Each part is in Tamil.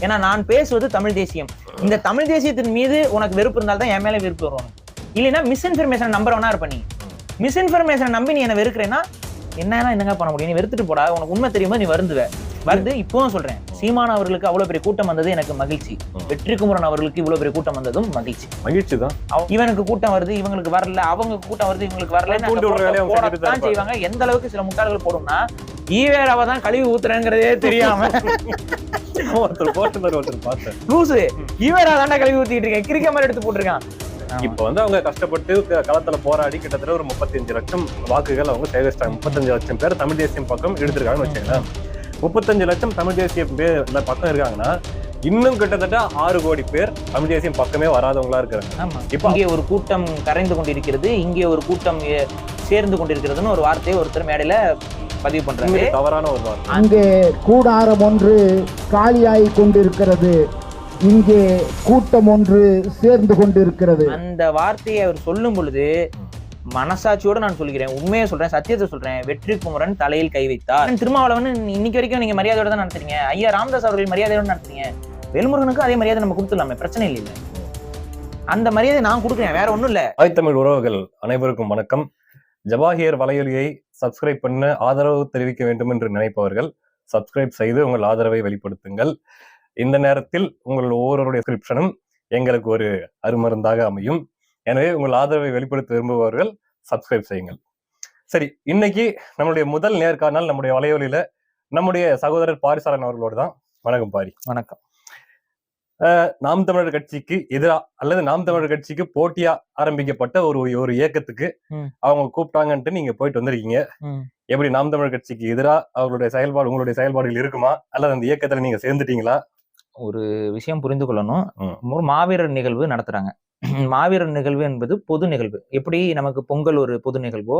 ஏன்னா நான் பேசுவது தமிழ் தேசியம். இந்த தமிழ் தேசியத்தின் மீது உனக்கு வெறுப்பு இருந்தால் தான் என் மேல வெறுப்பு வரும். இல்லைன்னா மிஸ்இன்ஃபர்மேஷன் நம்புறவனா இருப்ப நீ. மிஸ்இன்ஃபர்மேஷன் நம்பி நீ என்ன வெறுக்கிறேன்னா என்னன்னா என்னங்க பண்ண முடியும்? நீ வெறுத்துட்டு போடா. உனக்கு உண்மை தெரியுமா நீ வருந்துவ. வருது. இப்பவும் சொல்றேன். சீமான் அவர்களுக்கு அவ்வளவு பெரிய கூட்டம் வந்தது எனக்கு மகிழ்ச்சி. வெற்றி குமரன் அவர்களுக்கு இவ்வளவு பெரிய கூட்டம் வந்ததும் மகிழ்ச்சி. மகிழ்ச்சி தான். இவனுக்கு கூட்டம் வருது இவங்களுக்கு வரல அவங்க கூட்டம் வருது இவங்களுக்கு வரல செய்வாங்க. எந்த அளவுக்கு சில முட்டாள்கள் போடும்னா ஈவேராவை தான் கழுவி ஊத்துறேங்கிறதே தெரியாம. ஒருத்தர் போட்டுனர் ஒருத்தர் பார்த்தேன் லூசு. ஈவேரா தாண்டா கழுவி ஊத்திட்டு இருக்கேன். கிரிக்க மாதிரி எடுத்து போட்டிருக்கான். இப்ப வந்து அவங்க கஷ்டப்பட்டு களத்துல போராடி கிட்டத்தட்ட ஒரு முப்பத்தஞ்சு லட்சம் வாக்குகள் அவங்க சேகரிச்சிட்டாங்க. முப்பத்தஞ்சு லட்சம் பேர் தமிழ் தேசியம் பக்கம் எடுத்திருக்காங்கன்னு வச்சுங்களேன் முப்பத்தஞ்சு லட்சம் தமிழ் தேசிய பேர் இந்த பக்கம் இருக்காங்கன்னா இன்னும் கிட்டத்தட்ட ஆறு கோடி பேர் தமிழ் தேசியம் பக்கமே வராதவங்களா இருக்கிறாங்க. இப்ப- இங்கே ஒரு கூட்டம் கரைந்து கொண்டிருக்கிறது இங்கே ஒரு கூட்டம் சேர்ந்து கொண்டிருக்கிறதுன்னு ஒரு வார்த்தையை ஒருத்தர் மேடையில பதிவு பண்றாரு. உண்மையிலே தவறான ஒரு வார்த்தை. அங்கே கூடாரம் ஒன்று காலியாகிக் கொண்டிருக்கிறது. இங்கே கூட்டம் ஒன்று சேர்ந்து கொண்டிருக்கிறது. அந்த வார்த்தையை அவர் சொல்லும் பொழுது மனசாட்சியோட நான் சொல்கிறேன். உண்மையை சொல்றேன் சத்தியத்தை சொல்றேன். வெற்றி குமரன் தலையில் கை வைத்தார். திருமாவளவன் இன்னைக்கு வரைக்கும் நீங்க மரியாதையோட தான் நடத்துறீங்க. ஐயா ராமதாஸ் அவர்கள் மரியாதையோட நடத்துறீங்க. வேல்முருகனுக்கு அதே மரியாதை நம்ம கொடுத்துடலாமே பிரச்சனை இல்லை அந்த மரியாதை நான் கொடுக்குறேன் வேற ஒண்ணும் இல்ல. தாய் தமிழ் உறவுகள் அனைவருக்கும் வணக்கம். ஜபாகியர் வலையொலியை சப்ஸ்கிரைப் பண்ண ஆதரவு தெரிவிக்க வேண்டும் என்று நினைப்பவர்கள் சப்ஸ்கிரைப் செய்து உங்கள் ஆதரவை வெளிப்படுத்துங்கள். இந்த நேரத்தில் உங்கள் ஒவ்வொருடைய டிஸ்கிரிப்ஷனும் எங்களுக்கு ஒரு அருமருந்தாக அமையும். எனவே உங்கள் ஆதரவை வெளிப்படுத்த விரும்புபவர்கள் சப்ஸ்கிரைப் செய்யுங்கள். சரி இன்னைக்கு நம்மளுடைய முதல் நேர்காணல் நம்முடைய வலையொலியில நம்முடைய சகோதரர் பாரிசாலன் அவர்களோடு தான். வணக்கம் பாரி. வணக்கம். நாம் தமிழர் கட்சிக்கு எதிரா அல்லது நாம் தமிழர் கட்சிக்கு போட்டியா ஆரம்பிக்கப்பட்ட ஒரு ஒரு இயக்கத்துக்கு. அவங்க கூப்பிட்டாங்கன்ட்டு நீங்க போயிட்டு வந்திருக்கீங்க. எப்படி நாம் தமிழர் கட்சிக்கு எதிரா அவங்களுடைய செயல்பாடு உங்களுடைய செயல்பாடுகள் இருக்குமா? அல்லது அந்த இயக்கத்துல நீங்க சேர்ந்துட்டீங்களா? ஒரு விஷயம் புரிந்து கொள்ளணும். ஒரு மாவீரர் நிகழ்வு நடத்துறாங்க. மாவீரர் நிகழ்வு என்பது பொது நிகழ்வு. எப்படி நமக்கு பொங்கல் ஒரு பொது நிகழ்வோ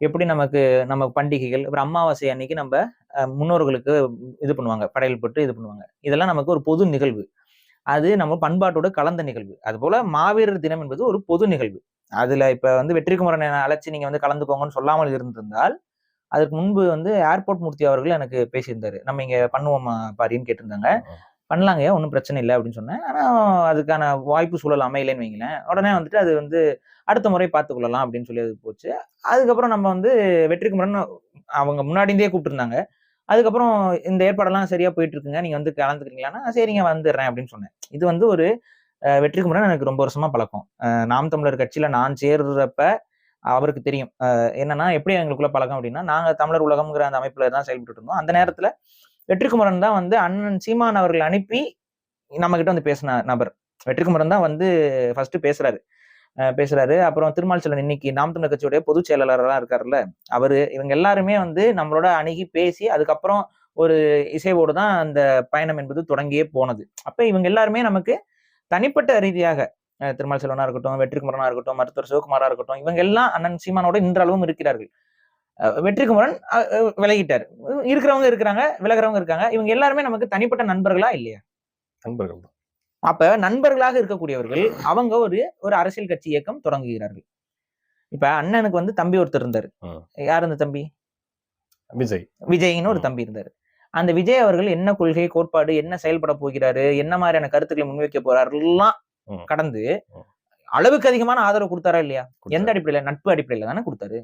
எப்படி நமக்கு நம்ம பண்டிகைகள் அப்புறம் அமாவாசை அன்னைக்கு நம்ம முன்னோர்களுக்கு இது பண்ணுவாங்க படையல் போட்டு இது பண்ணுவாங்க. இதெல்லாம் நமக்கு ஒரு பொது நிகழ்வு. அது நம்ம பண்பாட்டோட கலந்த நிகழ்வு. அதுபோல மாவீரர் தினம் என்பது ஒரு பொது நிகழ்வு. அதுல இப்ப வந்து வெற்றிக்குமரனை அழைச்சி நீங்க வந்து கலந்துக்கோங்கன்னு சொல்லாமல் இருந்திருந்தால் அதுக்கு முன்பு வந்து ஏர்போர்ட் மூர்த்தி அவர்கள் எனக்கு பேசியிருந்தாரு. நம்ம இங்க பண்ணுவோமா பாரின்னு கேட்டிருந்தாங்க. பண்ணலாங்க ஒன்றும் பிரச்சனை இல்லை அப்படின்னு சொன்னேன். ஆனால் அதுக்கான வாய்ப்பு சூழல் அமையலைன்னு வைங்களேன். உடனே வந்துட்டு அது வந்து அடுத்த முறை பார்த்துக்கொள்ளலாம் அப்படின்னு சொல்லி அது போச்சு. அதுக்கப்புறம் நம்ம வந்து வெற்றிக்குமரன் அவங்க முன்னாடிந்தே கூப்பிட்டுருந்தாங்க. அதுக்கப்புறம் இந்த ஏற்பாடெல்லாம் சரியா போயிட்டு இருக்குங்க நீங்க வந்து கலந்துக்கிறீங்களான்னா சரிங்க வந்துடுறேன் அப்படின்னு சொன்னேன். இது வந்து ஒரு வெற்றிக்கு வெற்றிக்குமரன் எனக்கு ரொம்ப வருஷமா பழக்கம். நாம் தமிழர் கட்சியில நான் சேர்றப்ப அவருக்கு தெரியும். என்னன்னா எப்படி எங்களுக்குள்ள பழக்கம் அப்படின்னா நாங்க தமிழர் உலகம்ங்கிற அந்த அமைப்புல தான் செயல்பட்டு இருந்தோம். அந்த நேரத்துல வெற்றிக்குமரன் தான் வந்து அண்ணன் சீமான் அவர்கள் அனுப்பி நம்ம கிட்ட வந்து பேசின நபர். வெற்றிக்குமரன் தான் வந்து ஃபர்ஸ்ட் பேசுறாரு. பேசுறாரு. அப்புறம் திருமால் செல்வன் இன்னைக்கு நாம் தமிழர் கட்சியுடைய பொதுச் செயலாளராக இருக்காருல்ல அவரு இவங்க எல்லாருமே வந்து நம்மளோட அணுகி பேசி அதுக்கப்புறம் ஒரு இசைவோடு தான் அந்த பயணம் என்பது தொடங்கியே போனது. அப்ப இவங்க எல்லாருமே நமக்கு தனிப்பட்ட ரீதியாக திருமால் செல்வனா இருக்கட்டும் வெற்றிக்குமரனா இருக்கட்டும் மருத்துவர் சிவகுமாரா இருக்கட்டும் இவங்க எல்லாம் அண்ணன் சீமானோட இன்றளவும் இருக்கிறார்கள். வெற்றிக்குமரன் விலகிட்டார் இருக்கிறவங்க இருக்கிறாங்க விலகுறவங்க இருக்காங்க இவங்க எல்லாருமே நமக்கு தனிப்பட்ட நண்பர்களா இல்லையா நண்பர்கள். அப்ப நண்பர்களாக இருக்கக்கூடியவர்கள் அவங்க ஒரு ஒரு அரசியல் கட்சி இயக்கம் தொடங்குகிறார்கள் இப்ப அண்ணனுக்கு வந்து தம்பி ஒருத்தர் இருந்தாரு. யார் அந்த தம்பி விஜய் விஜய்னு ஒரு. தம்பி இருந்தாரு அந்த விஜய் அவர்கள் என்ன கொள்கை கோட்பாடு என்ன செயல்பட போகிறாரு என்ன மாதிரியான கருத்துக்களை முன்வைக்க போறாரு எல்லாம் ம். கடந்து. அளவுக்கு அதிகமான ஆதரவு கொடுத்தாரா இல்லையா. எந்த அடிப்படையில நட்பு அடிப்படையில தானே கொடுத்தாரு.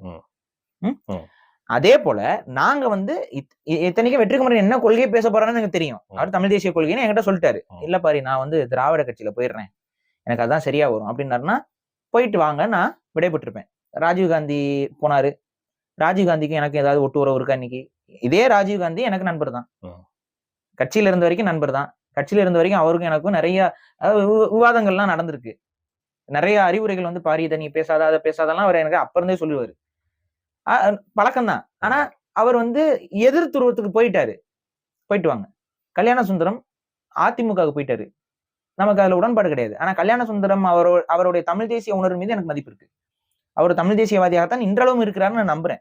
அதே போல நாங்க வந்து இத்தனைக்கும் வெற்றிக்குமரன் என்ன கொள்கையை பேச போறான்னு எனக்கு தெரியும். அவர் தமிழ் தேசிய கொள்கைன்னு என்கிட்ட சொல்லிட்டாரு. இல்ல பாரு நான் வந்து திராவிட கட்சியில போயிடுறேன். எனக்கு அதான் சரியா வரும். அப்படின்னாருன்னா போயிட்டு வாங்க நான் விடைபெற்றிருப்பேன். ராஜீவ்காந்தி போனாரு. ராஜீவ்காந்திக்கும் எனக்கு ஏதாவது ஒட்டு உறவு இருக்கா இன்னைக்கு? இதே ராஜீவ்காந்தி எனக்கு நண்பர் தான். கட்சியில இருந்த வரைக்கும் நண்பர் தான். கட்சியில இருந்த வரைக்கும் அவருக்கும் எனக்கும் நிறைய விவாதங்கள்லாம் நடந்திருக்கு. நிறைய அறிவுரைகள் வந்து பாரி இதை நீ பேசாத அதை பேசாதெல்லாம் அவர் எனக்கு அப்ப இருந்தே சொல்லுவாரு. பழக்கம் தான் ஆனா அவர் வந்து எதிர் துருவத்துக்கு போயிட்டாரு. போயிட்டு வாங்க. கல்யாண சுந்தரம் அதிமுகவுக்கு போயிட்டாரு. நமக்கு அதுல உடன்பாடு கிடையாது. ஆனா கல்யாண சுந்தரம் அவரோ அவருடைய தமிழ் தேசிய உணர்வு மீது எனக்கு மதிப்பு இருக்கு. அவர் தமிழ் தேசியவாதியாகத்தான் இன்றளவும் இருக்கிறாருன்னு நான் நம்புறேன்.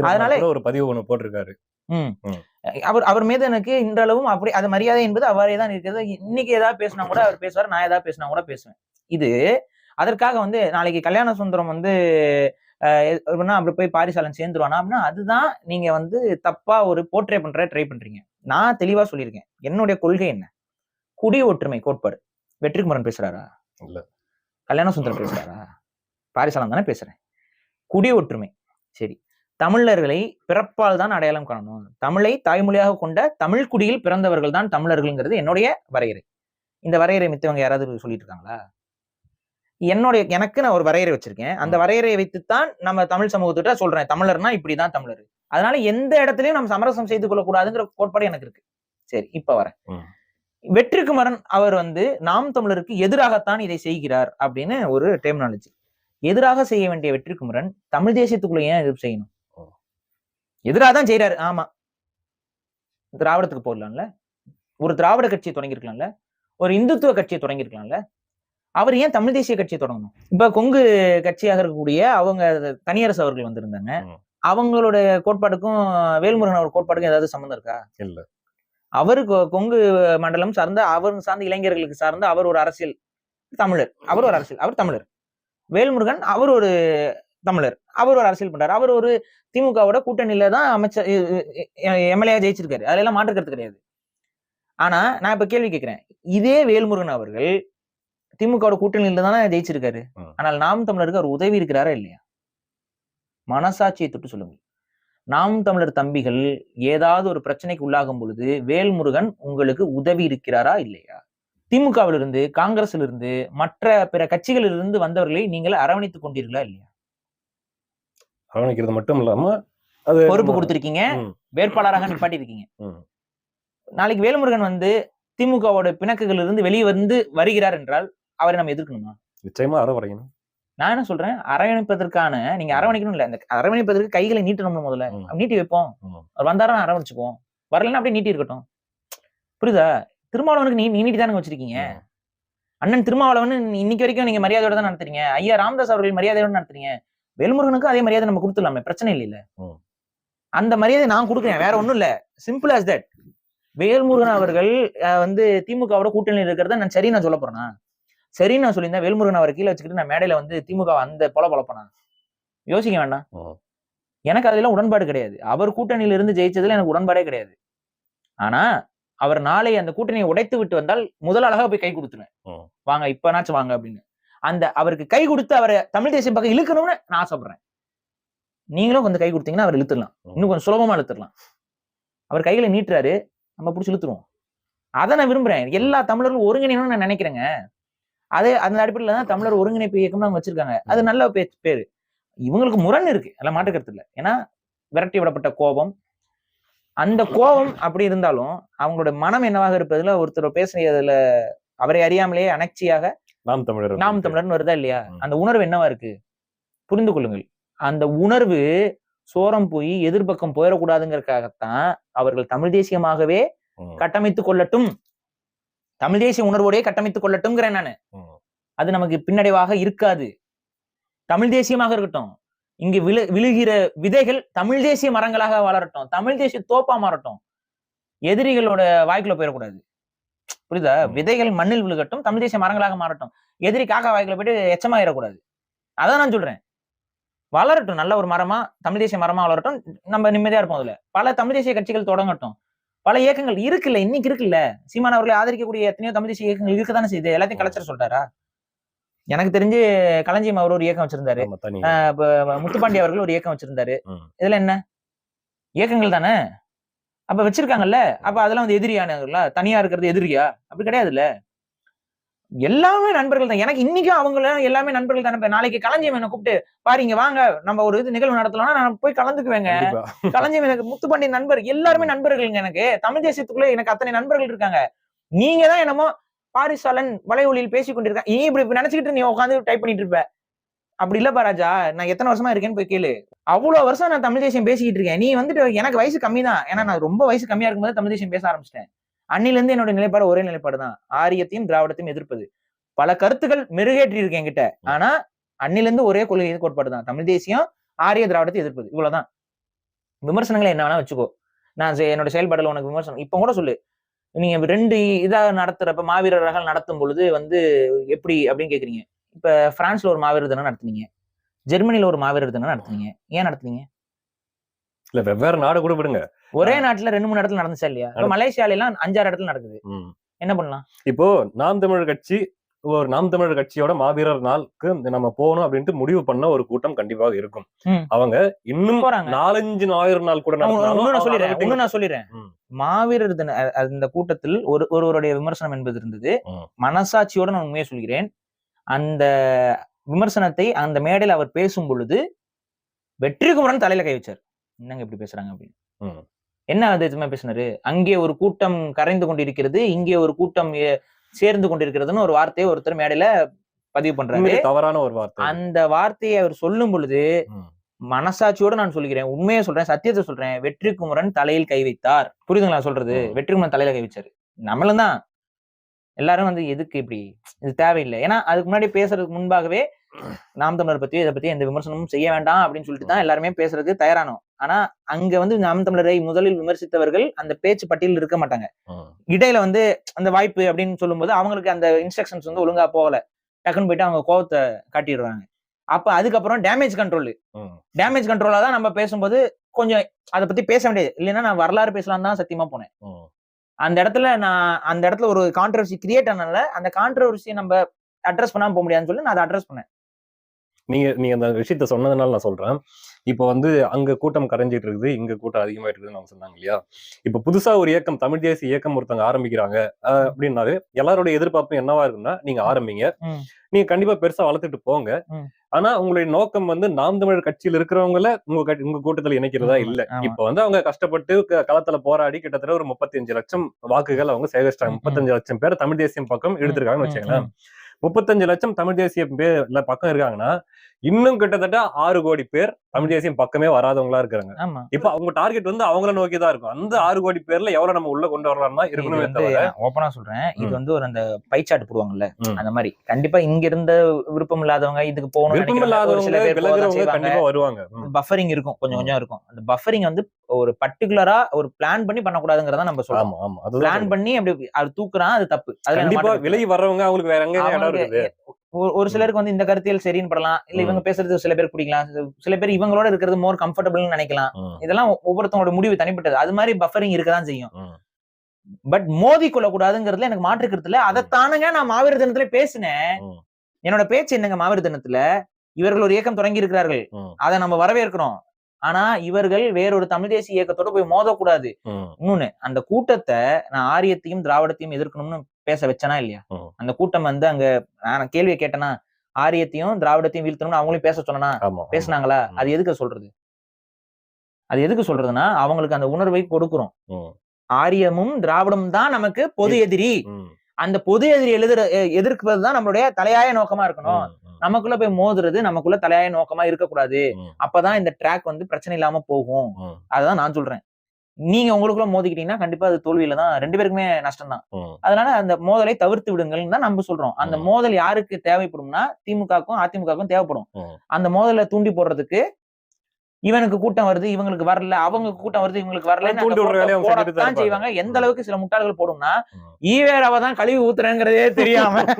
அதனால- ஒரு பதிவு ஒண்ணு போட்டிருக்காரு. ம். ம். அவர் அவர் மீது எனக்கு இன்றளவும் அப்படி அது மரியாதை என்பது அவ்வாறே தான் இருக்கிறது. இன்னைக்கு ஏதாவது பேசினா கூட அவர் பேசுவார் நான் ஏதாவது பேசினா கூட பேசுவேன். இது அதற்காக வந்து நாளைக்கு கல்யாண சுந்தரம் வந்து எப்படின்னா அப்படி போய் பாரிசாலன் சேர்ந்துருவானா அப்படின்னா அதுதான் நீங்க வந்து தப்பா ஒரு போர்ட்ரே பண்ற ட்ரை பண்றீங்க. நான் தெளிவா சொல்லியிருக்கேன். என்னுடைய கொள்கை என்ன? குடி ஒற்றுமை கோட்பாடு. வெற்றிக்குமரன் பேசுறாரா? இல்ல. கல்யாண சுந்தரம் பேசுறாரா? பாரிசாலம் தானே பேசுறேன். குடி ஒற்றுமை. சரி. தமிழர்களை பிறப்பால் தான் அடையாளம் காணணும். தமிழை தாய்மொழியாக கொண்ட தமிழ் குடியில் பிறந்தவர்கள் தான் தமிழர்கள்ங்கிறது என்னுடைய வரையறை. இந்த வரையறை மித்தவங்க யாராவது சொல்லிட்டு இருக்காங்களா? என்னுடைய எனக்கு நான் ஒரு வரையறை வச்சிருக்கேன். அந்த. வரையறையை வைத்துத்தான் நம்ம தமிழ் சமூகத்திட்ட சொல்றேன். தமிழர்னா இப்படிதான் தமிழர். அதனால எந்த இடத்துலயும் நம்ம சமரசம் செய்து கொள்ளக்கூடாதுங்கிற கோட்பாடு எனக்கு இருக்கு. சரி இப்ப வரேன். வெற்றிக்குமரன் அவர் வந்து நாம் தமிழருக்கு எதிராகத்தான் இதை செய்கிறார் அப்படின்னு ஒரு டெர்மினாலஜி எதிராக செய்ய வேண்டிய வெற்றிக்குமரன் தமிழ் தேசியத்துக்குள்ள ஏன் எதிர்ப்பு செய்யணும். எதிராக தான் செய்யறாரு ஆமா. திராவிடத்துக்கு போடலாம்ல. ஒரு திராவிட கட்சியை தொடங்கியிருக்கலாம்ல. ஒரு இந்துத்துவ கட்சியை தொடங்கியிருக்கலாம்ல. அவர் ஏன் தமிழ் தேசிய கட்சியை தொடங்கணும்? இப்ப கொங்கு கட்சியாக இருக்கக்கூடிய அவங்க தனியரசு அவர்கள் வந்திருந்தாங்க. அவங்களோட கோட்பாடுக்கும் வேல்முருகன் அவர் கோட்பாடுக்கும் ஏதாவது சம்மந்தம் இருக்கா? இல்ல. அவர் கொங்கு மண்டலம் சார்ந்த அவர் சார்ந்த இளைஞர்களுக்கு சார்ந்த அவர் ஒரு அரசியல் தமிழர். அவர் ஒரு அரசியல் அவர் தமிழர். வேல்முருகன் அவர் ஒரு தமிழர். அவர் ஒரு அரசியல் பண்றாரு. அவர் ஒரு திமுகவோட கூட்டணியில தான் அமைச்சர் எம்எல்ஏ ஜெயிச்சிருக்காரு. அதுல எல்லாம் மாற்றுக்கிறது கிடையாது. ஆனா நான் இப்ப கேள்வி கேட்கிறேன் இதே வேல்முருகன் அவர்கள் திமுகவோட கூட்டணியில தானே ஜெயிச்சிருக்காரு. ஆனால் நாம் தமிழருக்கு அவர் உதவி இருக்கிறாரா இல்லையா? மனசாட்சியை தொட்டு சொல்லுங்கள். நாம் தமிழர் தம்பிகள் ஏதாவது ஒரு பிரச்சனைக்கு உள்ளாகும் பொழுது வேல்முருகன் உங்களுக்கு உதவி இருக்கிறாரா இல்லையா? திமுகவிலிருந்து காங்கிரஸ்ல இருந்து மற்ற பிற கட்சிகளிலிருந்து வந்தவர்களை நீங்கள் அரவணைத்துக் கொண்டீர்களா இல்லையா? அரவணைக்கிறது மட்டும் இல்லாம அது பொறுப்பு கொடுத்திருக்கீங்க. வேட்பாளராக நிப்பாட்டி இருக்கீங்க ம். நாளைக்கு வேல்முருகன் வந்து திமுகவோட பிணக்குகள் இருந்து வெளியே வந்து வருகிறார் என்றால் அவரை நம்ம எதிர்க்கணுமா? நிச்சயமா அரவணைக்கணும் நான் என்ன சொல்றேன்? அரவணைப்பதற்கான நீங்க அரவணைக்கணும் இல்ல இந்த அரவணைப்பதற்கு கைகளை நீட்டணும் முதல்ல. நீட்டி வைப்போம். அவர் வந்தாரா அரவணைச்சுக்குவோம். வரலன்னா அப்படியே நீட்டி இருக்கட்டும். புரியுதா? திருமாவளவனுக்கு நீ நீட்டி தானே வச்சிருக்கீங்க. அண்ணன் திருமாவளவன் இன்னைக்கு வரைக்கும் நீங்க மரியாதையோட தான் நடத்துறீங்க. ஐயா ராமதாஸ் அவர்கள் மரியாதையோட நடத்துறீங்க. வேல்முருகனுக்கும் அதே மரியாதை நம்ம கொடுத்துடலாமே பிரச்சனை இல்லைல்ல ம். அந்த மரியாதை நான் கொடுக்குறேன் வேற ஒண்ணும் இல்ல. சிம்பிள் as தட் வேல்முருகன் அவர்கள் வந்து திமுகவோட கூட்டணியில் இருக்கிறத நான் சரி நான் சொல்ல போறேனா? சரி நான் சொல்லியிருந்தேன். வேல்முருகன் அவரை கீழே வச்சுக்கிட்டு நான் மேடையில வந்து திமுக அந்த பொல பொழப்பனா யோசிக்க வேண்டாம். எனக்கு அதெல்லாம் உடன்பாடு கிடையாது. அவர் கூட்டணியில இருந்து ஜெயிச்சதுல எனக்கு உடன்பாடே கிடையாது. ஆனா அவர் நாளை அந்த கூட்டணியை உடைத்து விட்டு வந்தால் முதல் அழகா போய் கை கொடுத்துருவேன். வாங்க இப்பனாச்சும் வாங்க அப்படின்னு. அந்த அவருக்கு கை கொடுத்து அவரை தமிழ் தேசியம் பக்கம் இழுக்கணும்னு நான் ஆசைப்படுறேன். நீங்களும் கொஞ்சம் கை கொடுத்தீங்கன்னா அவர் இழுத்துடலாம். இன்னும் கொஞ்சம் சுலபமா இழுத்துடலாம். அவர் கைகளை நீட்டுறாரு. நம்ம பிடிச்சி இழுத்துருவோம். அதை நான் விரும்புறேன். எல்லா தமிழர்களும் ஒருங்கிணைன்னு நான் நினைக்கிறேங்க. அதே அந்த அடிப்படையில தான் தமிழர் ஒருங்கிணைப்பு இயக்கம்னு அவங்க வச்சிருக்காங்க. அது நல்ல பேரு. இவங்களுக்கு முரண் இருக்கு. அதெல்லாம் மாட்டுக்கிறது இல்லை ஏன்னா விரட்டி விடப்பட்ட கோபம். அந்த கோபம் அப்படி இருந்தாலும் அவங்களோட மனம் என்னவாக இருப்பதுல ஒருத்தர் பேசியதுல அவரை அறியாமலேயே அனர்ச்சியாக நாம் தமிழர் நாம் தமிழர்னு வருதா இல்லையா. அந்த உணர்வு என்னவா இருக்கு? புரிந்து கொள்ளுங்கள். அந்த உணர்வு சோரம் போய் எதிர்பக்கம் போயிடக்கூடாதுங்கிறதுக்காகத்தான் அவர்கள் தமிழ் தேசியமாகவே ம், கட்டமைத்துக் கொள்ளட்டும். தமிழ் தேசிய உணர்வோடே கட்டமைத்துக் கொள்ளட்டும்ங்கிறேன் நானு. அது நமக்கு பின்னடைவாக இருக்காது. தமிழ் தேசியமாக இருக்கட்டும். இங்கு விழு விழுகிற விதைகள் தமிழ் தேசிய மரங்களாக வளரட்டும். தமிழ் தேசிய தோப்பா மாறட்டும். எதிரிகளோட வாய்க்குள்ள போயிடக்கூடாது. புரியுதா. விதைகள் மண்ணில் விழுகட்டும் தமிழ் தேசிய மரங்களாக மாறட்டும். எதிரி காக்கா வாய்க்குள்ள போயிட்டு எச்சமாயிடக்கூடாது. அதான் நான் சொல்றேன். வளரட்டும் நல்ல ஒரு மரமா தமிழ் தேசிய மரமா வளரட்டும். நம்ம நிம்மதியா இருப்போம் அதுல. பல தமிழ் தேசிய கட்சிகள் தொடங்கட்டும். பல இயக்கங்கள் இருக்குல்ல இன்னைக்கு இருக்குல்ல. சீமான் அவர்களை ஆதரிக்கக்கூடிய எத்தனையோ தமிழ் தேசிய இயக்கங்கள் இருக்கதானே செய்யுது. எல்லாத்தையும் கலைச்சர சொல்லிட்டாரா எனக்கு தெரிஞ்சு களஞ்சியம் அவர் ஒரு இயக்கம் வச்சிருந்தாரு. தனி முத்துப்பாண்டி அவர்கள் ஒரு இயக்கம் வச்சிருந்தாரு. இதுல என்ன? இயக்கங்கள் தானே? அப்ப வச்சிருக்காங்கல்ல. அப்ப அதெல்லாம் வந்து எதிரியானவர்களா? தனியா இருக்கிறது எதிரியா? அப்படி கிடையாதுல்ல. எல்லாமே நண்பர்கள் தான். எனக்கு இன்னைக்கும் அவங்க எல்லாமே நண்பர்கள் தானே நாளைக்கு களஞ்சியம் என்ன கூப்பிட்டு பாரு இங்க வாங்க நம்ம ஒரு இது நிகழ்வு நடத்தலாம்னா நான் போய் கலந்துக்குவேங்க. களஞ்சியம் எனக்கு முத்துப்பாண்டி நண்பர் எல்லாருமே நண்பர்களுங்க எனக்கு. தமிழ் தேசியத்துக்குள்ள எனக்கு அத்தனை நண்பர்கள் இருக்காங்க. நீங்க தான் என்னமோ பாரிசாலன் வலையொலியில் பேசி கொண்டிருக்க நீ இப்படி நினைச்சுக்கிட்டு நீ உட்காந்து டைப் பண்ணிட்டு இருப்ப? அப்படி இல்லப்பா ராஜா நான் எத்தனை வருஷமா இருக்கேன்னு போய் கேளு. அவ்வளவு வருஷம் நான் தமிழ் தேசியம் பேசிக்கிட்டு இருக்கேன். நீ வந்துட்டு எனக்கு வயசு கம்மி தான் ஏன்னா நான் ரொம்ப வயசு கம்மியா இருக்கும்போது தமிழ் தேசியம் பேச ஆரம்பிச்சிட்டேன். அன்னில இருந்து என்னோட நிலைப்பாடு ஒரே நிலைப்பாடு தான். ஆரியத்தையும் திராவிடத்தையும் எதிர்ப்பது. பல கருத்துக்கள் மெருகேற்றி இருக்கு என்கிட்ட ஆனா அன்னில இருந்து ஒரே கொள்கை கோட்பாடு தான். தமிழ் தேசியம் ஆரிய திராவிடத்தை எதிர்ப்பது. இவ்வளவுதான் விமர்சனங்களை என்ன வேணா வச்சுக்கோ. நான் என்னோட செயல்பாடுல உனக்கு விமர்சனம். இப்ப கூட சொல்லு. நீங்க ரெண்டு இதா நடத்துறப்ப மாவீரர்கள் நடத்தும் பொழுது வந்து எப்படி அப்படின்னு கேக்குறீங்க. இப்ப பிரான்ஸ்ல ஒரு மாவீரர் தினம் நடத்துனீங்க. ஜெர்மனில ஒரு மாவீரர் தினம் நடத்துனீங்க. ஏன் நடத்துனீங்க? இல்ல வெவ்வேறு நாடு கூட விடுங்க. ஒரே நாட்டுல ரெண்டு மூணு இடத்துல நடந்துச்சா இல்லையா? மலேசியால எல்லாம் அஞ்சாறு இடத்துல நடக்குது. என்ன பண்ணலாம்? இப்போ நாம் தமிழர் கட்சி ஒரு நாம் தமிழர் கட்சியோட மாவீரர் நாளுக்கு நம்ம போகணும் அப்படின்ட்டு முடிவு பண்ண ஒரு கூட்டம் கண்டிப்பாக இருக்கும். அவங்க இன்னும் நாலஞ்சு ஆயிரம் நாள் கூட நான் சொல்லிடுறேன் நான் சொல்லிடுறேன். மாவீரர் தின அந்த கூட்டத்தில் ஒரு ஒருவருடைய விமர்சனம் என்பது இருந்தது. மனசாட்சியோட நான் உண்மையை சொல்கிறேன். அந்த விமர்சனத்தை அந்த மேடையில் அவர் பேசும் பொழுது வெற்றிகுமரன் தலையில கை வச்சார். என்னங்க இப்படி பேசுறாங்க அப்படின்னு. என்ன இதுமே பேசினாரு? அங்கே ஒரு கூட்டம் கரைந்து கொண்டிருக்கிறது இங்கே ஒரு கூட்டம் சேர்ந்து கொண்டிருக்கிறதுன்னு ஒரு வார்த்தையை ஒருத்தர் மேடையில பதிவு பண்றாரு. தவறான ஒரு வார்த்தை. அந்த வார்த்தையை அவர் சொல்லும் பொழுது. மனசாட்சியோட நான் சொல்கிறேன் உண்மையை சொல்றேன் சத்தியத்தை சொல்றேன். வெற்றி குமரன் தலையில் கை வைத்தார். புரியுதுங்களா சொல்றது. வெற்றி குமரன் தலையில கை வச்சாரு. நம்மளும் தான். எல்லாரும் வந்து எதுக்கு இப்படி? இது தேவையில்லை. ஏன்னா அதுக்கு முன்னாடி பேசுறதுக்கு முன்பாகவே நாம் தமிழர் பத்தி இதை பத்தி எந்த விமர்சனமும் செய்ய வேண்டாம் அப்படின்னு சொல்லிட்டு தான் எல்லாருமே பேசுறதுக்கு தயாரானோம். ஆனா அங்க வந்து நாம் தமிழரை முதலில் விமர்சித்தவர்கள் அந்த பேச்சு பட்டியலில் இருக்க மாட்டாங்க. இடையில வந்து அந்த வாய்ப்பு அப்படின்னு சொல்லும்போது அவங்களுக்கு அந்த இன்ஸ்ட்ரக்ஷன்ஸ் வந்து ஒழுங்கா போகல. டக்குன்னு போயிட்டு அவங்க கோவத்தை காட்டிடுறாங்க. அப்ப அதுக்கப்புறம் டேமேஜ் கண்ட்ரோல். டேமேஜ் கண்ட்ரோலா தான் நம்ம பேசும்போது கொஞ்சம் அதை பத்தி பேச வேண்டியது. இல்லைன்னா நான் வரலாறு பேசலாம் தான் சத்தியமா போனேன். அந்த இடத்துல நான் அந்த இடத்துல ஒரு கான்ட்ரவர்சி கிரியேட் ஆனனால அந்த கான்ட்ரவர்சியை நம்ம அட்ரஸ் பண்ணாம போக முடியாதுன்னு சொல்லி நான் அதை அட்ரஸ் பண்ணேன். நீங்க நீங்க அந்த விஷயத்த சொன்னதுனால நான் சொல்றேன். இப்போ வந்து அங்க கூட்டம் கரைஞ்சிட்டு இருக்குது இங்க கூட்டம் அதிகமாயிட்டு இருக்குதுன்னு அவங்க சொன்னாங்க இல்லையா? இப்ப புதுசா ஒரு இயக்கம் தமிழ் தேசிய இயக்கம் ஒருத்தவங்க ஆரம்பிக்கிறாங்க அஹ், அப்படின்னாலே எல்லாரோட எதிர்பார்ப்பும் என்னவா இருக்குன்னா நீங்க ஆரம்பிங்க. நீங்க கண்டிப்பா பெருசா வளர்த்துட்டு போங்க. ஆனா உங்களுடைய நோக்கம் வந்து நாம் தமிழர் கட்சியில் இருக்கிறவங்கள உங்க உங்க கூட்டத்துல இணைக்கிறதா இல்ல. இப்ப வந்து அவங்க கஷ்டப்பட்டு களத்துல போராடி கிட்டத்தட்ட ஒரு முப்பத்தஞ்சு லட்சம் வாக்குகள் அவங்க சேகரிச்சிட்டாங்க. முப்பத்தஞ்சு லட்சம் பேர் தமிழ் தேசியம் பக்கம் எடுத்திருக்காங்கன்னு ம், வச்சுங்களேன் முப்பத்தஞ்சு லட்சம் தமிழ் தேசிய பேர் பக்கம் இருக்காங்கன்னா இன்னும் கிட்டத்தட்ட ஆறு கோடி பேர் தமிழ் தேசியம் பக்கமே வராதவங்களா இருக்கிறாங்க. ஆமா. இப்ப அவங்க டார்கெட் வந்து அவங்கள நோக்கி தான் இருக்கும். அந்த ஆறு கோடி பேர்ல எவ்வளவு நம்ம உள்ள கொண்டு வரலாம் தான் இருக்கணுமே ஓப்பனா சொல்றேன். இது. வந்து ஒரு அந்த பைச்சாட்டு போடுவாங்கல்ல. அந்த மாதிரி. கண்டிப்பா இங்க இருந்த விருப்பம் இல்லாதவங்க இதுக்கு போகணும் விருப்பம் இல்லாதவங்க கண்டிப்பா வருவாங்க. பஃபரிங் இருக்கும். கொஞ்சம். கொஞ்சம் இருக்கும். அந்த பஃபரிங் வந்து ஒரு பர்டிகுலரா ஒரு பிளான் பண்ணி பண்ணக்கூடாதுங்கிறத நம்ம அதுதான் பிளான். பண்ணி அப்படி அது தூக்குறான் அது தப்பு. கண்டிப்பா விலகி வர்றவங்க அவங்களுக்கு வேற எங்க ஒரு- சிலருக்கு வந்து இந்த கருத்தியல் சரின்னு படலாம். இல்ல இவங்க பேசுறது சில பேர் பிடிக்கலாம். சில- பேர் இவங்களோட இருக்கிறது மோர் கம்ஃபர்டபுள்னு நினைக்கலாம். இதெல்லாம் ஒவ்வொருத்தவங்களோட முடிவு தனிப்பட்டது. அது மாதிரி பஃபரிங் இருக்கதான் செய்யும். பட் மோதி கொள்ளக்கூடாதுங்கிறதுல எனக்கு மாற்று கருத்துல அதைத்தானுங்க நான் மாவீர தினத்துல பேசினேன். என்னோட பேச்சு என்னங்க மாவீர தினத்துல? இவர்கள் ஒரு இயக்கம் தொடங்கி இருக்கிறார்கள். அதை நம்ம வரவேற்கிறோம். ஆனா இவர்கள் வேறொரு தமிழ் தேசிய இயக்கத்தோட போய் மோதக்கூடாது. இன்னொன்னு அந்த கூட்டத்தை நான் ஆரியத்தையும் திராவிடத்தையும் எதிர்க்கணும்னு பேச வச்சனா இல்லையா. அந்த கூட்டம் வந்து அங்க நான் கேள்வியை கேட்டேனா ஆரியத்தையும் திராவிடத்தையும் வீழ்த்தணும்னு அவங்களையும் பேச சொன்னா. பேசுனாங்களா. அது எதுக்கு சொல்றது? அது எதுக்கு சொல்றதுன்னா அவங்களுக்கு அந்த உணர்வை கொடுக்கிறோம். ஆரியமும் திராவிடமும் தான் நமக்கு பொது எதிரி. அந்த பொது எதிரி எழுதுற எதிர்ப்பது தான் நம்மளுடைய தலையாய நோக்கமா இருக்கணும். நமக்குள்ள போய் மோதுறது நமக்குள்ள தலையாய நோக்கமா இருக்கக்கூடாது. அப்பதான் இந்த ட்ராக் வந்து பிரச்சனை இல்லாம போகும். அதுதான் நான் சொல்றேன். நீங்க உங்களுக்குள்ள மோதிக்கிட்டீங்கன்னா கண்டிப்பா அது தோல்வியில தான் ரெண்டு பேருக்குமே நஷ்டம் தான். அதனால அந்த மோதலை தவிர்த்து விடுங்கள்னு தான் நம்ம சொல்றோம். அந்த. மோதல் யாருக்கு தேவைப்படும்னா திமுகவுக்கும் அதிமுகவுக்கும் தேவைப்படும். அந்த மோதலை தூண்டி போடுறதுக்கு இவனுக்கு கூட்டம் வருது இவங்களுக்கு வரல அவங்க கூட்டம் வருது இவங்களுக்கு வரல செய்வாங்க. எந்த அளவுக்கு சில முட்டாள்கள் போடும்னா. ஈவேராவை தான் கழுவி ஊத்துறேங்கிறதே தெரியாம.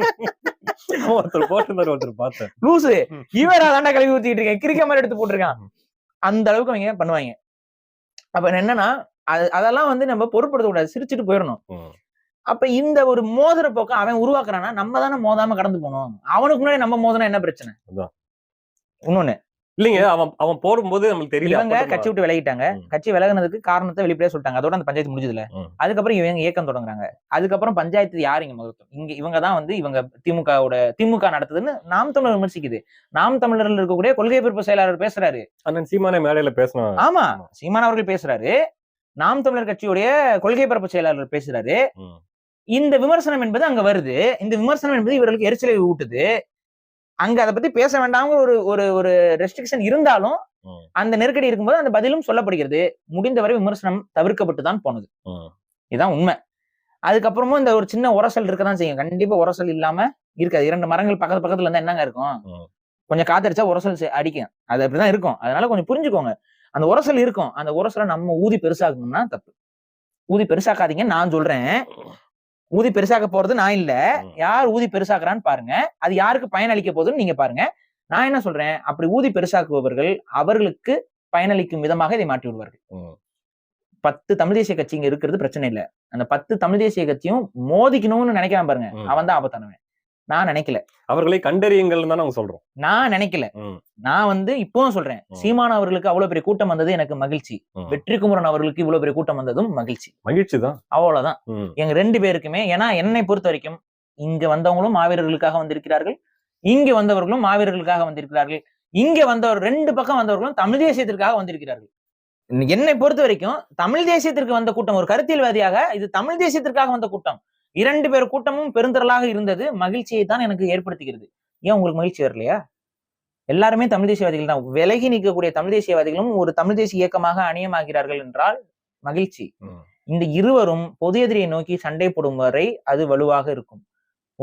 ஒருத்தர் போட்டிருந்தாரு ஒருத்தர் பார்த்தேன். லூசு. ஈவேரா தாண்டா கழுவி ஊத்திட்டு இருக்கேன். கிரிக்க மாதிரி எடுத்து போட்டிருக்கான். அந்த அளவுக்கு அவங்க பண்ணுவாங்க? அப்ப என்னன்னா அது- அதெல்லாம் வந்து நம்ம பொருட்படுத்த கூடாது. சிரிச்சுட்டு போயிடணும். அப்ப இந்த ஒரு மோதிர போக்க அவன் உருவாக்குறான்னா நம்ம தானே மோதாம கடந்து போனோம் அவனுக்கு முன்னாடி நம்ம மோதினா என்ன பிரச்சனை. இன்னொன்னு இல்லைங்க அவன் அவன் போடும்போது நம்மளுக்கு தெரியல கட்சி விட்டு விலகிட்டாங்க. கட்சி விலகுனதுக்கு காரணத்தை வெளிப்படையா சொல்லிட்டாங்க. அதோட அந்த பஞ்சாயத்து முடிஞ்சதுல. அதுக்கப்புறம் இவங்க இயக்கம் தொடங்குறாங்க. அதுக்கப்புறம் பஞ்சாயத்து யாரு இங்க முதல்ல இங்க இவங்க தான் வந்து இவங்க திமுகவோட திமுக நடத்துதுன்னு நாம் தமிழர் விமர்சிக்குது. நாம் தமிழர்ல இருக்கக்கூடிய கொள்கை பிறப்பு செயலாளர் பேசுறாரு. அண்ணன் சீமானே மேடையில பேசினான் ஆமா. சீமான் அவர்கள் பேசுறாரு. நாம் தமிழர் கட்சியுடைய கொள்கை பரப்பு செயலாளர் பேசுறாரு. இந்த விமர்சனம் என்பது அங்க வருது. இந்த விமர்சனம் என்பது இவர்களுக்கு எரிச்சலை ஊட்டுது. அங்க அதை பத்தி பேச வேண்டாம்ங்கிற ஒரு ஒரு ஒரு ரெஸ்ட்ரிக்ஷன் இருந்தாலும். அந்த நெருக்கடி இருக்கும்போது அந்த பதிலும் சொல்லப்படுகிறது. முடிந்தவரை விமர்சனம் தவிர்க்கப்பட்டு தான் போனது. இதுதான் உண்மை. அதுக்கப்புறமும் இந்த ஒரு சின்ன உரசல் இருக்கதான் செய்யும். கண்டிப்பா உரசல் இல்லாம இருக்காது. இரண்டு மரங்கள் பக்கத்து பக்கத்துல இருந்தா என்னங்க இருக்கும். கொஞ்சம் காத்தடிச்சா உரசல் அடிக்கும். அது அப்படிதான் இருக்கும். அதனால கொஞ்சம் புரிஞ்சுக்கோங்க. அந்த உரசல் இருக்கும். அந்த உரசலை நம்ம ஊதி பெருசாக்கணும்னா தப்பு. ஊதி பெருசாக்காதீங்கன்னு நான் சொல்றேன். ஊதி பெருசாக்க போறது நான் இல்ல. யார் ஊதி பெருசாக்குறான்னு பாருங்க. அது யாருக்கு பயனளிக்க போகுதுன்னு நீங்க பாருங்க. நான் என்ன சொல்றேன்? அப்படி ஊதி பெருசாக்குபவர்கள் அவர்களுக்கு பயனளிக்கும் விதமாக இதை மாற்றி விடுவார்கள். பத்து தமிழ் தேசிய கட்சி இங்க இருக்கிறது பிரச்சனை இல்ல. அந்த பத்து தமிழ் தேசிய கட்சியும் மோதிக்கணும்னு நினைக்கிறான் பாருங்க. அவன் தான் ஆபத்தானவன். நான் நினைக்கல. அவர்களை கண்டறியுங்கள் தான் நாங்க சொல்றோம். நான் நினைக்கல. நான் வந்து இப்பவும் சொல்றேன். சீமான் அவர்களுக்கு அவ்வளவு பெரிய கூட்டம் வந்தது எனக்கு மகிழ்ச்சி. வெற்றி குமரன் அவர்களுக்கு இவ்வளவு பெரிய கூட்டம் வந்ததும் மகிழ்ச்சி. மகிழ்ச்சி தான். அவ்வளவுதான். எங்க ரெண்டு பேருக்குமே ஏன்னா என்னை பொறுத்த வரைக்கும் இங்க வந்தவங்களும் மாவீரர்களுக்காக வந்திருக்கிறார்கள். இங்க வந்தவர்களும் மாவீரர்களுக்காக வந்திருக்கிறார்கள். இங்க வந்தவர் ரெண்டு பக்கம் வந்தவர்களும் தமிழ் தேசியத்திற்காக வந்திருக்கிறார்கள். என்னை பொறுத்த வரைக்கும் தமிழ் தேசியத்திற்கு வந்த கூட்டம் ஒரு கருத்தியல்வாதியாக இது தமிழ் தேசியத்திற்காக வந்த கூட்டம். இரண்டு பேர் கூட்டமும் பெருந்திரளாக இருந்தது. மகிழ்ச்சியை தான் எனக்கு ஏற்படுத்துகிறது. ஏன் உங்களுக்கு மகிழ்ச்சி வரலையா? எல்லாருமே தமிழ் தேசியவாதிகள் தான். விலகி நிற்கக்கூடிய தமிழ் தேசியவாதிகளும் ஒரு தமிழ் தேசிய இயக்கமாக அணியமாகிறார்கள் என்றால் மகிழ்ச்சி. இந்த இருவரும் பொது எதிரியை நோக்கி சண்டை போடும் வரை அது வலுவாக இருக்கும்.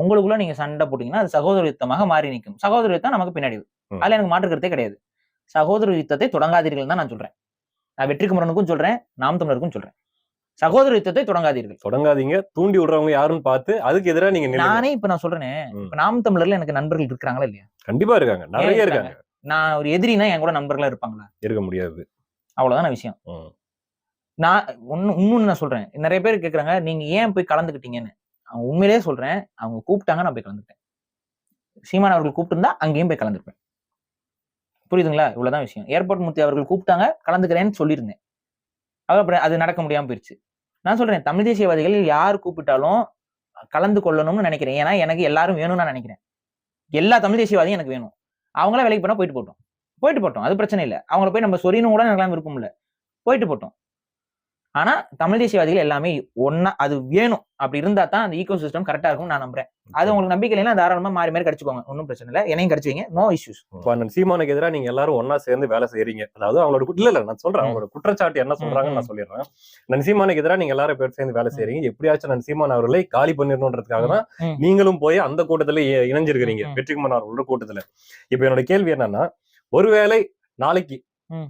உங்களுக்குள்ள நீங்க சண்டை போட்டீங்கன்னா அது சகோதர யுத்தமாக மாறி நிற்கும். சகோதர யுத்தம் நமக்கு பின்னாடி. அதுல எனக்கு மாற்று கருத்தே கிடையாது. சகோதர யுத்தத்தை தொடங்காதீர்கள் தான் நான் சொல்றேன். நான் வெற்றி குமரனுக்கும் சொல்றேன் நாம் தமிழருக்கும் சொல்றேன். சகோதர யுத்தத்தை தொடங்காதீர்கள். தொடங்காதீங்க. தூண்டி விடுறவங்க யாருன்னு பார்த்து அதுக்கு எதிரா நீங்க. நானே இப்ப நான் சொல்றேனே. இப்ப நாம் தமிழர்ல எனக்கு நண்பர்கள் இருக்கிறாங்களா இல்லையா? கண்டிப்பா இருக்காங்க. நிறைய இருக்காங்க? நான் ஒரு எதிரினா என் கூட நண்பர்களா இருப்பாங்களா? இருக்க முடியாது. அவ்வளவுதான் விஷயம். நான் ஒன்னு இன்னொன்னு நான் சொல்றேன். நிறைய பேர் கேக்குறாங்க நீங்க ஏன் போய் கலந்துக்கிட்டீங்கன்னு? அவங்க உண்மையிலேயே சொல்றேன் அவங்க கூப்பிட்டாங்க நான் போய் கலந்துட்டேன் சீமான் அவர்கள் கூப்பிட்டு அங்கேயும் போய் கலந்துருப்பேன். புரியுதுங்களா? இவ்வளவுதான் விஷயம். ஏர்போர்ட் மூர்த்தி அவர்கள் கூப்பிட்டாங்க கலந்துக்கிறேன்னு சொல்லியிருந்தேன். அப்புறம் அது நடக்க முடியாமல் போயிடுச்சு நான் சொல்றேன் தமிழ் தேசியவாதிகள் யார் கூப்பிட்டாலும் கலந்து கொள்ளணும்னு நினைக்கிறேன். ஏன்னா எனக்கு எல்லாரும் வேணும்னு நான் நினைக்கிறேன். எல்லா தமிழ் தேசியவாதியும் எனக்கு வேணும். அவங்கள வேலைக்கு போனால் போயிட்டு போட்டோம் போயிட்டு போட்டோம் அது பிரச்சனை இல்லை. அவங்கள போய் நம்ம சொரியணும் கூட எனக்குலாம் விருப்பம் இல்லை. போயிட்டு போட்டோம் ஆனா தமிழ் தேசியவாதிகள் எல்லாமே ஒன்னா அது வேணும். அப்படி இருந்தா தான் அந்த ஈகோ சிஸ்டம் கரெக்டா இருக்கும் நான் நம்புறேன். அது உங்களுக்கு நம்பிக்கை இல்லைன்னா தாராளமா மாறி மாறி கடிச்சுக்கோங்க. ஒன்றும் பிரச்சனை இல்லை. என்னையும் கடிச்சுவீங்க நோ இஷ்யூஸ் சீமானுக்கு எதிராக நீங்க எல்லாரும் ஒண்ணா சேர்ந்து வேலை செய்யறீங்க அதாவது அவங்களோட இல்ல இல்ல நான் சொல்றேன். அவங்களோட குற்றச்சாட்டு என்ன சொல்றாங்கன்னு நான் சொல்லிடுறேன். நன் சீமானுக்கு எதிராக நீங்க எல்லாரும் பேர் சேர்ந்து வேலை செய்யறீங்க எப்படியாச்சும் நன் சீமான் அவர்களை காலி பண்ணிடணுன்றதுக்காக தான். நீங்களும் போய் அந்த கூட்டத்துல இணைஞ்சிருக்கிறீங்க. வெற்றிக்குமார் அவர்களோட கூட்டத்துல. இப்ப என்னோட கேள்வி என்னன்னா ஒருவேளை நாளைக்கு.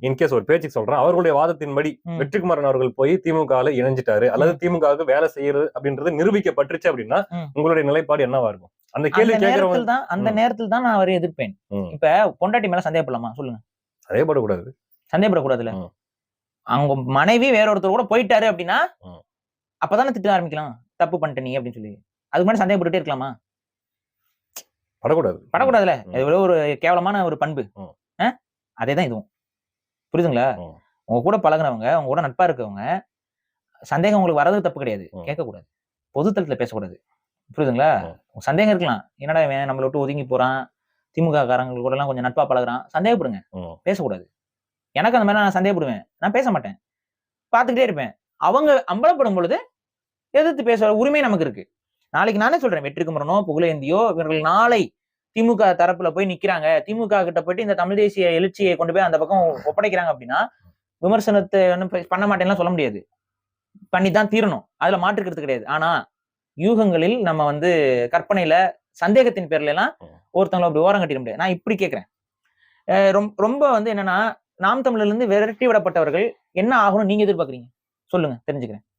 இன்கேஸ் ஒரு பேச்சுக்கு சொல்றேன் அவர்களுடைய வாதத்தின்படி ம். வெற்றிக்குமாரன் அவர்கள் போய் திமுகல இணைஞ்சிட்டாரு. அல்லது திமுகவுக்கு வேலை செய்யறது அப்படின்றது நிரூபிக்கப்பட்டுச்சு அப்படின்னா. உங்களுடைய நிலைப்பாடு என்னவா இருக்கும்? அந்த கேள்வி கேட்கறவங்க தான் அந்த. நேரத்தில் தான் நான் அவரை எதிர்ப்பேன். இப்ப பொண்டாட்டி மேல சந்தேகப்படலாமா? சொல்லுங்க. அதேபடக்கூடாது சந்தேகப்படக்கூடாதுல. அவங்க மனைவி வேற ஒருத்தர் கூட போயிட்டாரு அப்படின்னா. அப்பதானே திட்ட ஆரம்பிக்கலாம். தப்பு பண்ணிட்ட நீ அப்படின்னு சொல்லி. அதுக்கு முன்னாடி சந்தேகப்பட்டுட்டே இருக்கலாமா? படக்கூடாது. படக்கூடாதுல ஒரு கேவலமான ஒரு பண்பு. அதே தான் இதுவும். புரியுதுங்களா. உங்க கூட பழகுனவங்க உங்க கூட நட்பா இருக்கவங்க சந்தேகம் உங்களுக்கு வர்றது தப்பு கிடையாது. கேட்கக்கூடாது. பொதுத்தளத்துல பேசக்கூடாது. புரியுதுங்களா? சந்தேகம் இருக்கலாம். என்னடா இவன் நம்மளை விட்டு ஒதுங்கி போறான்? திமுக காரங்க கூட எல்லாம் கொஞ்சம் நட்பா பழகுறான். சந்தேகப்படுங்க. பேசக்கூடாது. எனக்கு அந்த மாதிரி நான் சந்தேகப்படுவேன். நான் பேச மாட்டேன். பார்த்துக்கிட்டே இருப்பேன். அவங்க அம்பலப்படும் பொழுது எதிர்த்து பேச உரிமை நமக்கு இருக்கு. நாளைக்கு நானே சொல்றேன். வெற்றி குமரனோ புகழேந்தியோ இவர்கள் நாளை திமுக தரப்புல போய் நிக்கிறாங்க. திமுக கிட்ட போயிட்டு இந்த தமிழ் தேசிய எழுச்சியை கொண்டு போய் அந்த பக்கம் ஒப்படைக்கிறாங்க அப்படின்னா விமர்சனத்தை ப- பண்ண மாட்டேன்லாம் சொல்ல முடியாது. பண்ணித்தான் தீரணும். அதுல மாற்றுக்கிறது கிடையாது. ஆனா யூகங்களில் நம்ம வந்து கற்பனையில சந்தேகத்தின் பேர்ல எல்லாம். ஒருத்தவங்களை அப்படி ஓரம் கட்டிட முடியாது. நான் இப்படி கேட்கிறேன் ரொம்ப ரொம்ப வந்து என்னன்னா நாம் தமிழர்ல இருந்து விரட்டி விடப்பட்டவர்கள் என்ன ஆகணும் நீங்க எதிர்பார்க்கறீங்க? சொல்லுங்க தெரிஞ்சுக்கிறேன்.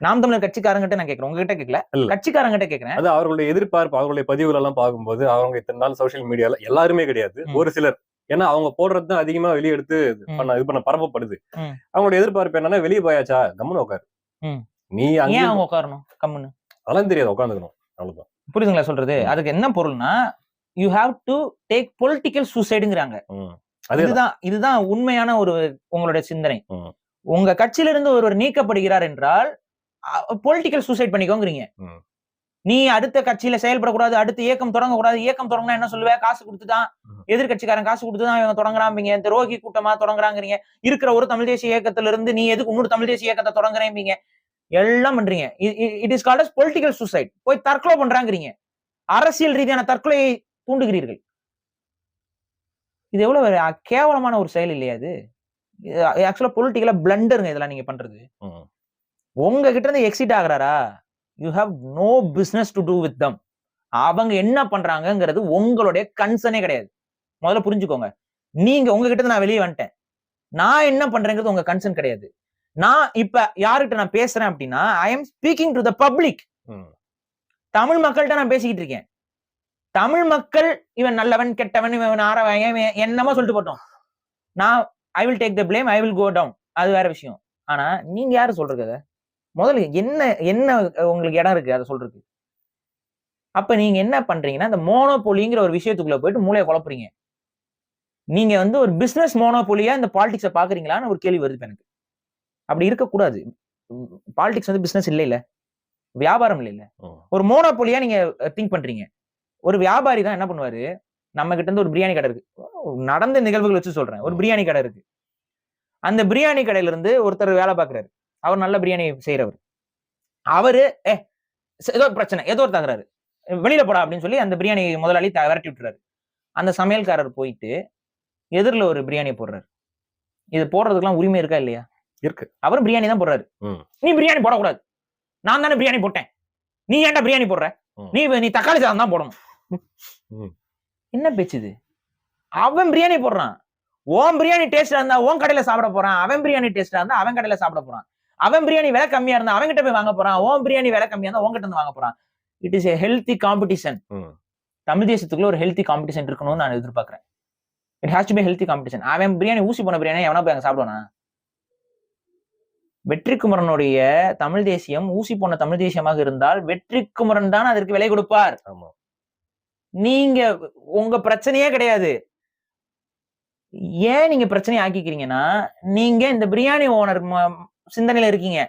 நாம் தமிழர் கட்சிக்காரங்கிட்ட நான் கேட்கிறேன் உங்ககிட்ட கேட்கல. கட்சிக்காரங்கிட்ட கேட்கிறேன் அது அவர்களுடைய எதிர்பார்ப்பு அவர்களுடைய பதிவுகள் எல்லாம் பார்க்கும்போது அவங்க இத்தனை நாள் சோஷியல் மீடியால எல்லாருமே கிடையாது. ஒரு சிலர். ஏன்னா அவங்க போடுறது தான் அதிகமா வெளியே எடுத்து ம். பண்ண இது பண்ண பரப்பப்படுது. ம். அவங்களுடைய எதிர்பார்ப்பு என்னன்னா வெளியே போயாச்சா? கம்முன்னு உட்காரு. நீ அங்கே அவங்க உட்காரணும் கம்முன்னு. அதெல்லாம் தெரியாது. உட்காந்துக்கணும் அவ்வளவுதான். புரியுதுங்களா சொல்றது. அதுக்கு என்ன பொருள்னா you have to take political சூசைடுங்கிறாங்க இதுதான் இதுதான் உண்மையான ஒரு உங்களுடைய சிந்தனை. உங்க கட்சியில இருந்து ஒருவர் நீக்கப்படுகிறார் என்றால் பொலிட்டிக்கல் சூசைட் பண்ணிக்கோங்கிறீங்க. நீ அடுத்த கட்சியில செயல்படக்கூடாது அடுத்த இயக்கம் தொடங்கக்கூடாது இயக்கம் தொடங்கினா என்ன சொல்லுவ? காசு கொடுத்துதான். எதிர்கட்சிக்காரன் காசு கொடுத்துதான் இவங்க தொடங்குறாம்பீங்க. இந்த ரோகி கூட்டமா தொடங்குறாங்கிறீங்க. இருக்கிற ஒரு தமிழ் தேசிய இயக்கத்துல இருந்து நீ எதுக்கு இன்னொரு தமிழ் தேசிய இயக்கத்தை தொடங்குறேன்பீங்க எல்லாம் பண்றீங்க. It is called as political suicide போய் தற்கொலை பண்றாங்கிறீங்க. அரசியல் ரீதியான தற்கொலையை தூண்டுகிறீர்கள். இது எவ்வளவு கேவலமான ஒரு செயல் இல்லையா இது? ஆக்சுவலா பொலிட்டிக்கலா பிளண்டருங்க இதெல்லாம் நீங்க பண்றது. ம். உங்க கிட்ட இருந்து exit ஆகுறாரா? You have no business to do with them அவங்க என்ன பண்றாங்கங்கிறது உங்களுடைய கன்சர்னே கிடையாது. முதல்ல புரிஞ்சுக்கோங்க. நீங்க உங்ககிட்ட இருந்து நான் வெளியே வந்துட்டேன். நான் என்ன பண்றேங்கிறது உங்க கன்சர்ன் கிடையாது. நான் இப்ப யாருகிட்ட நான் பேசுறேன் அப்படின்னா I am speaking to the public. Tamil மக்கள்கிட்ட நான் பேசிக்கிட்டு இருக்கேன். தமிழ் மக்கள் இவன் நல்லவன் கெட்டவன் இவன் ஆறவன் என்னமோ சொல்லிட்டு போட்டோம். நான் I will take the blame I will go down அது வேற விஷயம். ஆனா நீங்க யாரு சொல்றது முதல்ல என்ன என்ன உங்களுக்கு இடம் இருக்கு? அதை சொல்றதுக்கு. அப்ப நீங்க என்ன பண்றீங்கன்னா இந்த மோனோபோலிங்கிற ஒரு விஷயத்துக்குள்ள போயிட்டு மூளையை குழப்புறீங்க. நீங்க வந்து ஒரு பிசினஸ் மோனோபோலியா இந்த பாலிடிக்ஸை பாக்குறீங்களான்னு ஒரு கேள்வி வருது எனக்கு. அப்படி இருக்கக்கூடாது. பாலிடிக்ஸ் வந்து பிசினஸ் இல்ல இல்ல வியாபாரம் இல்ல இல்ல. ஒரு மோனோபோலியா நீங்க திங்க் பண்றீங்க. ஒரு வியாபாரி தான் என்ன பண்ணுவாரு? நம்ம கிட்ட இருந்து ஒரு பிரியாணி கடை இருக்கு. நடந்த நிகழ்வுகள் வச்சு சொல்றேன். ஒரு. பிரியாணி கடை இருக்கு. அந்த பிரியாணி கடையில இருந்து ஒருத்தர் வேலை பார்க்கறாரு. அவர் நல்ல பிரியாணி செய்யறவர் அவரு ஏ ஏதோ ஒரு பிரச்சனை ஏதோ ஒரு தகராறு. வெளியில போடா அப்படின்னு சொல்லி அந்த பிரியாணி முதலாளி த- விரட்டி விட்டுறாரு. அந்த சமையல்காரர் போயிட்டு எதிரில் ஒரு பிரியாணி போடுறாரு. இது போடுறதுக்கெல்லாம் உரிமை இருக்கா இல்லையா? இருக்கு. அவரும் பிரியாணி தான் போடுறாரு. நீ பிரியாணி போடக்கூடாது. நான் தானே பிரியாணி போட்டேன். நீ ஏன்டா பிரியாணி போடுற. நீ நீ தக்காளி சாதம் தான் போடணும். என்ன பேச்சு இது? அவன் பிரியாணி போடுறான். உன் பிரியாணி டேஸ்டா இருந்தா உன் கடையில சாப்பிட போறான். அவன் பிரியாணி டேஸ்டா இருந்தா அவன் கடையில சாப்பிட போறான். அவன் பிரியாணி விலை கம்மியா இருந்தா அவன் கிட்ட போய் வாங்க போறான். உன் பிரியாணி விலை கம்மியா இருந்தா உன்கிட்ட இருந்து வாங்க போறான். It is a healthy competition. Tamil தேசத்துக்குள்ள ஒரு ஹெல்த்தி காம்படிஷன் இருக்கணும்னு நான் எதிர்பார்க்கறேன். It has to be healthy competition அவன் பிரியாணி ஊசி போன பிரியாணி எவனா போய் அங்க சாப்பிடுவானா? வெற்றி குமரனுடைய தமிழ் தேசியம் ஊசி போன தமிழ் தேசியமாக இருந்தால் வெற்றி குமரன் தான் அதற்கு விலை கொடுப்பார். நீங்க உங்க பிரச்சனையே கிடையாது. ஏன் நீங்க பிரச்சனையை ஆக்கிக்கிறீங்கன்னா நீங்க இந்த பிரியாணி ஓனர் சிந்தனையில இருக்கீங்க.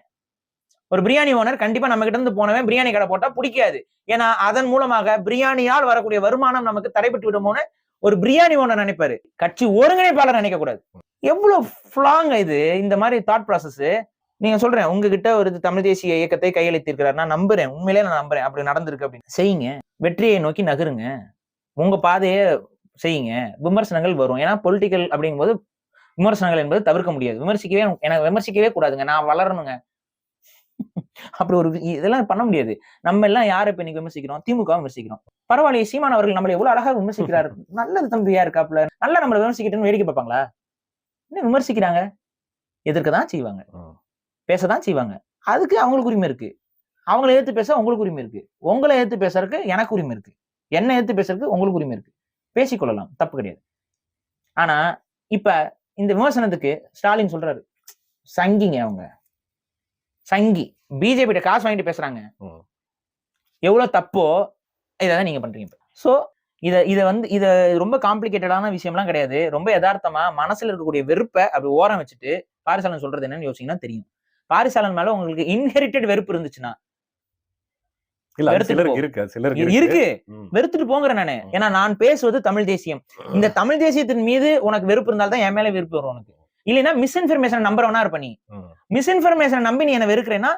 ஒரு பிரியாணி ஓனர் கண்டிப்பா நம்ம கிட்ட இருந்து போனவன் பிரியாணி கடை போட்டா பிடிக்காது. ஏன்னா அதன் மூலமாக பிரியாணியால் வரக்கூடிய வருமானம் நமக்கு தடைபட்டு விடுமோன்னு ஒரு பிரியாணி ஓனர் நினைப்பாரு. கட்சி ஒருங்கிணைப்பாளர் நினைக்க கூடாது எவ்வளவு ஃபிளாங் இது. இந்த மாதிரி தாட் ப்ராசஸ் நீங்க சொல்றேன் உங்ககிட்ட ஒரு தமிழ் தேசிய இயக்கத்தை கையெழுத்திருக்கிறார் நான் நம்புறேன். உண்மையிலே நான் நம்புறேன். அப்படி நடந்திருக்கு அப்படின்னு. செய்யுங்க. வெற்றியை நோக்கி நகருங்க. உங்க பாதையை செய்யுங்க. விமர்சனங்கள் வரும். ஏன்னா பொலிட்டிக்கல் அப்படிங்கும்போது விமர்சனங்கள் என்பது தவிர்க்க முடியாது. விமர்சிக்கவே எனக்கு விமர்சிக்கவே கூடாதுங்க. நான் வளரணுங்க. அப்படி ஒரு இதெல்லாம் பண்ண முடியாது. நம்ம எல்லாம் யாரை இப்ப இன்னைக்கு விமர்சிக்கிறோம்? திமுக விமர்சிக்கிறோம். பரவாயில்லையே சீமான் அவர்கள் நம்மளை எவ்வளவு அழகா விமர்சிக்கிறாரு. நல்லது தம்பியா இருக்காப்ல. நல்லா நம்மளை விமர்சிக்கிட்டுன்னு வேடிக்கை பார்ப்பாங்களா? என்ன விமர்சிக்கிறாங்க? எதிர்க்க தான் செய்வாங்க. பேசதான் செய்வாங்க. அதுக்கு அவங்களுக்கு உரிமை இருக்கு. அவங்கள எதிர்த்து பேச உங்களுக்கு உரிமை இருக்கு. உங்களை எதிர்த்து பேசுறதுக்கு எனக்கு உரிமை இருக்கு. என்ன எதிர்த்து பேசுறதுக்கு உங்களுக்கு உரிமை இருக்கு. பேசிக்கொள்ளலாம். தப்பு கிடையாது. ஆனா இப்ப இந்த விமர்சனத்துக்கு ஸ்டாலின் சொல்றாரு சங்கிங்க அவங்க. சங்கி. பிஜேபி காசு வாங்கிட்டு பேசுறாங்க. எவ்வளவு தப்போ இதை நீங்க பண்றீங்க சோ இத இத வந்து இத ரொம்ப காம்ப்ளிகேட்டடான விஷயம்லாம் கிடையாது. ரொம்ப யதார்த்தமா மனசுல இருக்கக்கூடிய வெறுப்பை அப்படி ஓரம் வச்சுட்டு பாரிசாலன் சொல்றது என்னன்னு யோசிச்சீங்கன்னா தெரியும். பாரிசாலன் மேல உங்களுக்கு இன்ஹெரிட்டட் வெறுப்பு இருந்துச்சுன்னா இல்ல சிலருக்கு. இருக்கு சிலருக்கு. வெறுத்துட்டு போங்கிறேன் நானு. ஏன்னா நான் பேசுவது தமிழ் தேசியம். இந்த தமிழ் தேசியத்தின் மீது உனக்கு வெறுப்பு இருந்தால்தான் என் மேல வெறுப்பு வரும் உனக்கு. இல்லைன்னா மிஸ்இன்ஃபர்மேஷன் நம்புறவனா இருப்ப நீ. மிஸ்இன்ஃபர்மேஷன் நம்பி நீ என்ன வெறுக்கிறேன்னா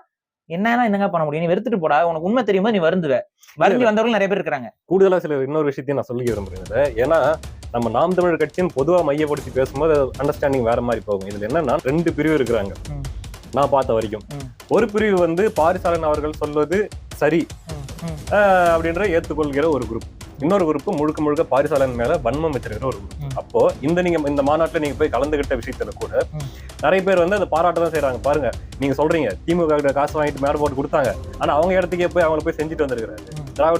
என்னன்னா என்னங்க பண்ண முடியும்? நீ வெறுத்துட்டு போடா. உனக்கு உண்மை தெரியுமா நீ வருந்துவ. வருந்தி வந்தவர்கள் நிறைய பேர் இருக்கிறாங்க. கூடுதலா சில இன்னொரு விஷயத்தையும் நான் சொல்லி விரும்புறேன். ஏன்னா நம்ம நாம் தமிழர் கட்சியின் பொதுவா மையப்படுத்தி பேசும்போது அண்டர்ஸ்டாண்டிங் வேற மாதிரி போகும். இதுல என்னன்னா ரெண்டு பிரிவு இருக்கிறாங்க. நான் பார்த்த வரைக்கும். ஒரு பிரிவு வந்து பாரிசாலன் அவர்கள் சொல்வது சரி அப்படின்ற ஏத்துக்கொள்கிற ஒரு குரூப் இன்னொரு குரூப் முழுக்க முழுக்க பாரிசாலன் மேல வன்மம் வச்சிருக்கிற ஒரு குரூப். அப்போ இந்த நீங்க இந்த மாநாட்டுல நீங்க போய் கலந்துகிட்ட விஷயத்துல கூட. நிறைய பேர் வந்து அதை பாராட்ட தான் செய்றாங்க பாருங்க நீங்க சொல்றீங்க திமுக காசு வாங்கிட்டு மேல போட்டு கொடுத்தாங்க ஆனா அவங்க இடத்துக்கே போய் அவங்கள போய் செஞ்சுட்டு வந்திருக்காரு ம். திராவிட